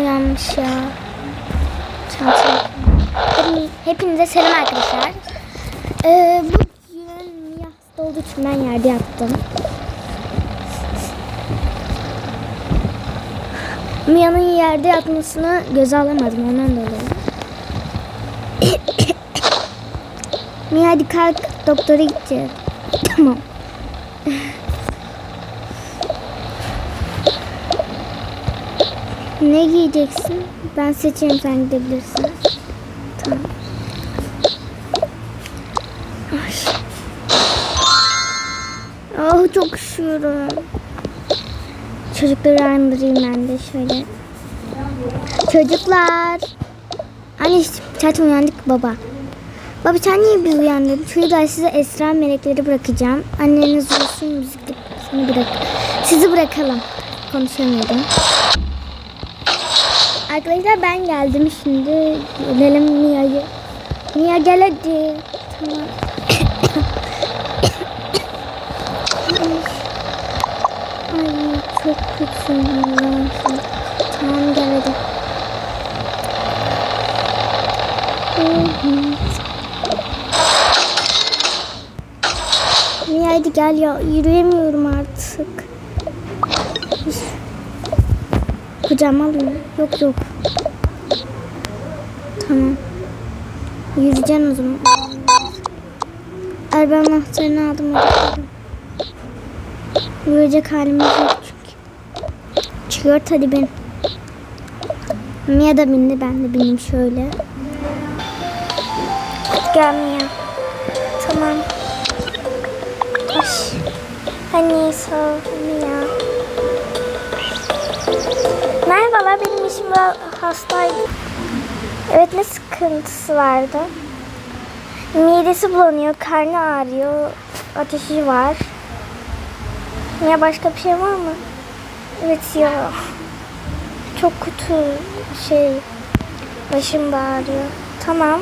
uyanmış ya. Hepinize selam arkadaşlar. Ee, bugün Mia hasta olduğu için ben yerde yattım. Mia'nın yerde yatmasını göze alamadım ondan dolayı. Mia hadi kalk doktora gideceğiz. tamam. Ne giyeceksin? Ben seçeyim sen gidebilirsin. Tamam. Ay. Oh çok üşüyorum. Çocukları uyandırayım ben de şöyle. Çocuklar. Anne çaçım uyandık baba. Baba sen niye bir uyandın? Çocuklar size Esra melekleri bırakacağım. Anneniz gidip seni bırak. Sizi bırakalım. Konuşamıyorum. Arkadaşlar ben geldim şimdi. Gelelim Mia'yı. Mia gel. Tamam. Ay çok. Allah'ım. Tamam gel hadi. Mia hadi gel ya. Yürüyemiyorum artık. Kucağıma alayım. Yok yok. Tamam. Yürüyeceksin o zaman. Araba anahtarını aldım. Yürüyecek halimiz yok çünkü. Çıkıyor hadi bin. Mia da bindi ben de bineyim şöyle. Gel Mia. Tamam. Ay. Hani ol Mia. Merhabalar benim işim hastaydı. Evet ne sıkıntısı vardı? Midesi bulanıyor, karnı ağrıyor, ateşi var. Ya başka bir şey var mı? Evet ya. Çok kötü şey. Başım da ağrıyor. Tamam.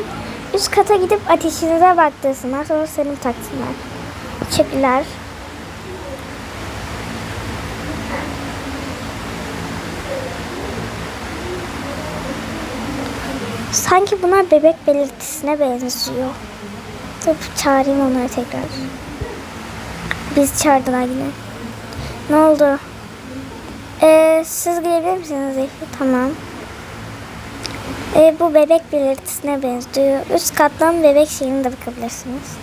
Üst kata gidip ateşinize baktırsınlar. Sonra serum taksınlar. Teşekkürler. Sanki bunlar bebek belirtisine benziyor. Dur çağırayım onları tekrar. Biz çağırdılar yine. Ne oldu? Ee, siz gelebilir misiniz Efe? Tamam. Ee, bu bebek belirtisine benziyor. Üst kattan bebek şeyini de bakabilirsiniz.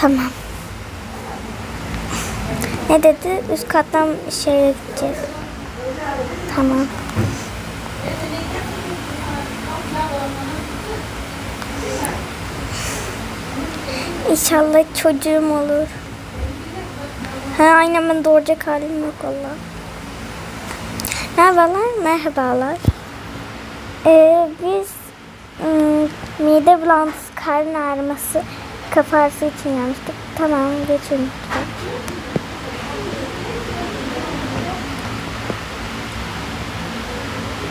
Tamam. Ne dedi? Üst kattan şeye gideceğiz. Tamam. İnşallah çocuğum olur. Ha aynen ben halim yok valla. Merhabalar, merhabalar. Ee, biz ım, mide bulantısı, karın ağrıması, kafa ağrısı için gelmiştik. Tamam, geçin.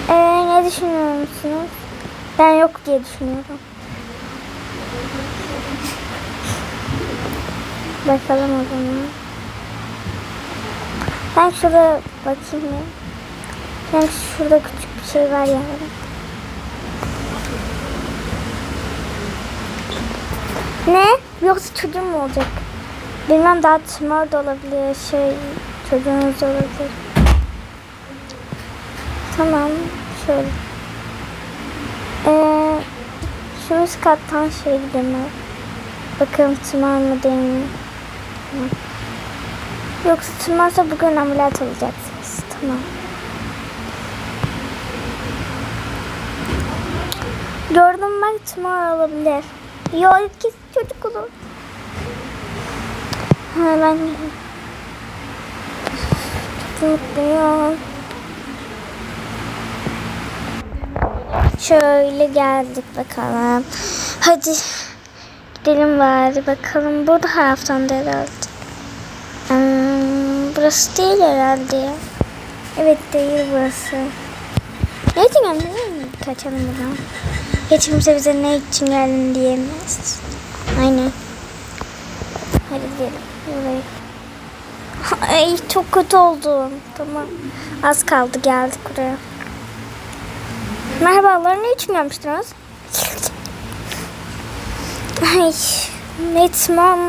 Ee, ne düşünüyor musunuz? Ben yok diye düşünüyorum. Bakalım o zaman. Ben şurada bakayım ya. Yani şurada küçük bir şey var yani. Ne? Yoksa çocuğum mu olacak? Bilmem daha tümör de olabilir. Şey çocuğunuz da olabilir. Tamam. Şöyle. Ee, şu üst kattan şey gidelim. Bakalım tümör mü değil mi? Yoksa tümörse bugün ameliyat olacaksınız. Tamam. Gördüm bak tümör olabilir. Yok kesin çocuk olur. Hemen çok mutluyum. Şöyle geldik bakalım. Hadi gidelim bari bakalım. Bu da herhalde. Hmm, burası değil herhalde. Evet değil burası. Ne geldin? Kaçalım buradan. Hiç kimse bize ne için geldin diyemez. Aynen. Hadi gidelim. Buraya. Ay çok kötü oldum. Tamam. Az kaldı geldik buraya. Merhabalar, ne için gelmiştiniz? Ay, Netmam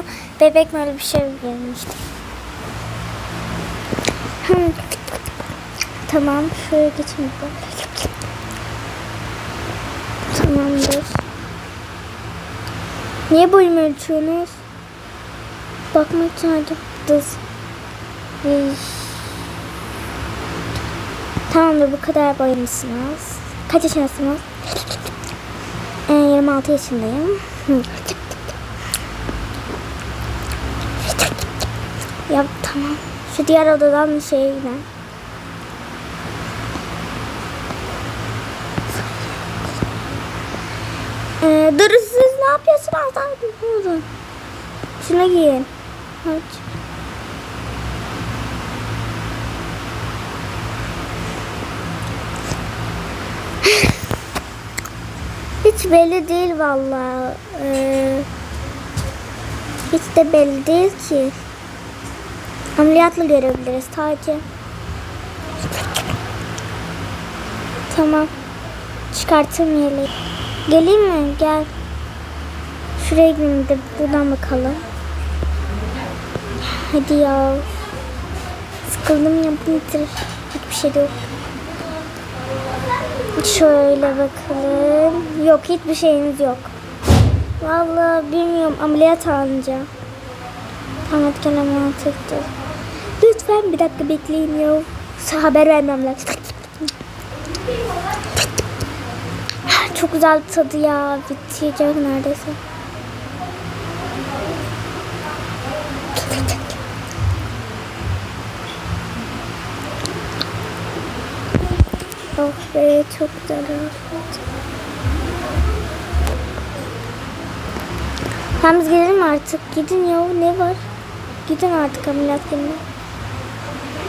bebek mi öyle bir şey gelmişti. Hmm. Tamam, şöyle geçeyim. Tamamdır. Niye boyumu ölçüyorsunuz? Bakmak için. Ay. Tamamdır bu kadar boyumuşsunuz. Kaç yaşındasınız? Ee, 26 yaşındayım. Hı. ya tamam. Şu diğer odadan bir şey ne? Ee, dur siz ne yapıyorsunuz? Durun. Şuna giyin. Hadi. Belli değil vallahi. Ee, hiç de belli değil ki. Ameliyatla görebiliriz Taci. Tamam. Çıkartayım yeleği. Geleyim mi? Gel. Şuraya gidelim de buradan bakalım. Hadi ya. Sıkıldım ya bu? Hiçbir şey yok. Şöyle bakalım. Yok hiçbir şeyiniz yok. Vallahi bilmiyorum ameliyat alınca. Gel ameliyat etti. Lütfen bir dakika bekleyin ya. Size haber vermem lazım. Çok güzel tadı ya. Bitecek neredeyse. Oh be çok oldu. Tamam biz gidelim artık. Gidin ya ne var? Gidin artık ameliyat yerine.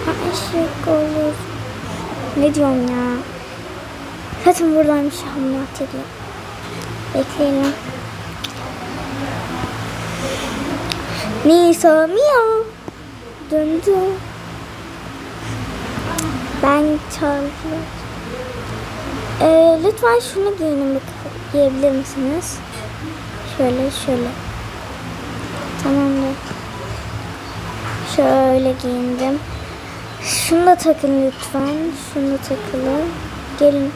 Ha eşek olur. Ne diyorsun ya? Zaten buradaymış ameliyat yeri. Bekleyelim. Nisa miyav. Döndü. Ben çaldım. Ee, lütfen şunu giyinin. Giyebilir misiniz? Şöyle şöyle. Tamamdır. Şöyle giyindim. Şunu da takın lütfen. Şunu da takılın. Gelin.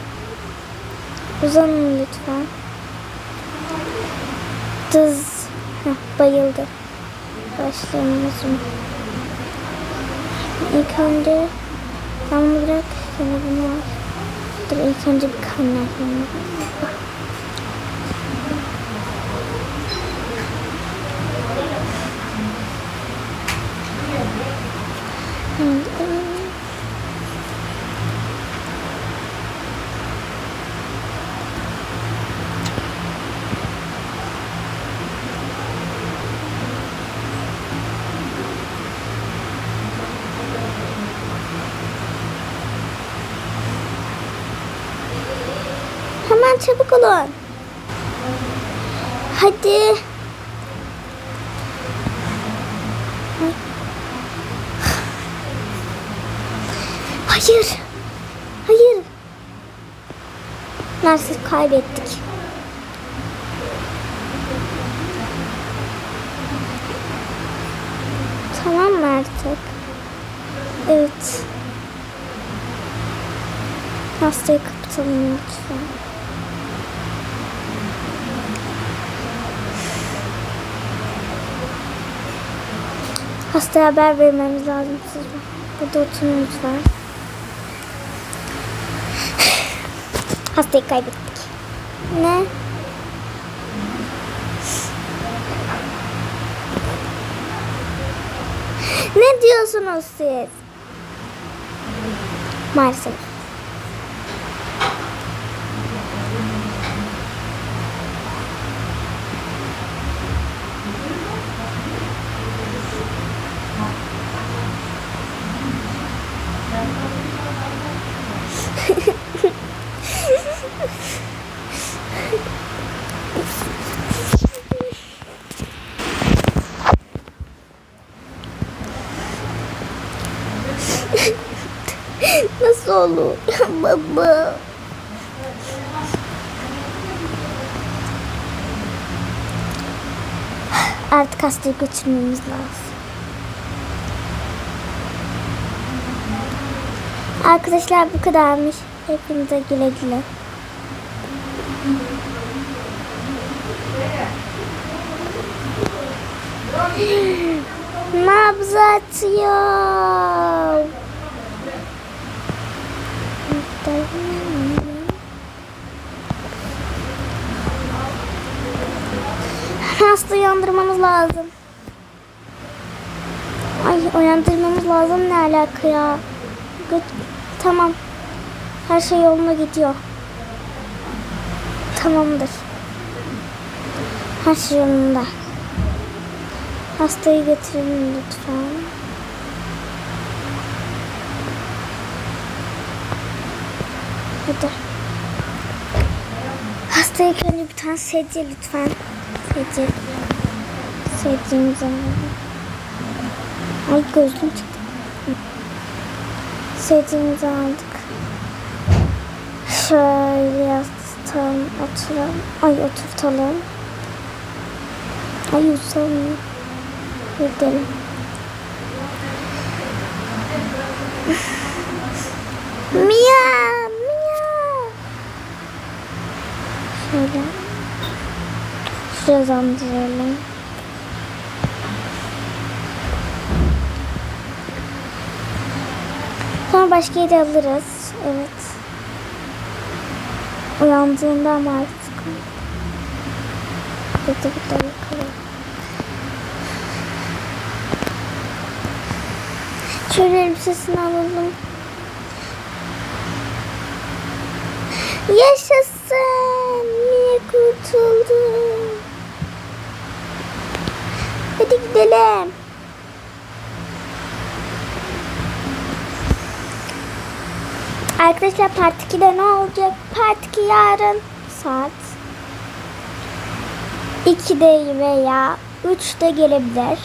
Uzanın lütfen. Dız. Heh, bayıldı. Başlayalım. İlk önce ben bırak. Sonra bunu al. Dur ilk önce bir kaynak yapalım. Hemen çabuk olun. Hadi. Ay. Hayır. Hayır. Neredeyse kaybettik. Tamam mı artık? Evet. Hastayı kapatalım lütfen. Hastaya haber vermemiz lazım size. Burada oturun lütfen. Hastayı kaybettik. Ne? Ne diyorsunuz siz? Maalesef. olur. Baba. Artık hastayı götürmemiz lazım. Arkadaşlar bu kadarmış. Hepinize güle güle. Nabzat yok. Uyandırmamız lazım. Ay uyandırmamız lazım ne alaka ya? Gö- tamam. Her şey yoluna gidiyor. Tamamdır. Her şey yolunda. Hastayı getirin lütfen. Hadi. Hastaya önce bir tane sedye lütfen. Sedye. Sedyemizi alalım. Ay gözlüğüm çıktı. Sedyemizi aldık. Şöyle yastıktan oturalım. Ay oturtalım. Ay uzanıyor. Gidelim. Mia, Mia. Şöyle. Şuraya uzandıralım. Başka yere alırız. Evet. Uyandığında ama artık. Burada burada bakalım. Şöyle elbisesini alalım. Yaşasın. Niye kurtuldum? Hadi gidelim. Arkadaşlar part 2'de ne olacak? Part 2 yarın saat 2'de veya 3'te gelebilir.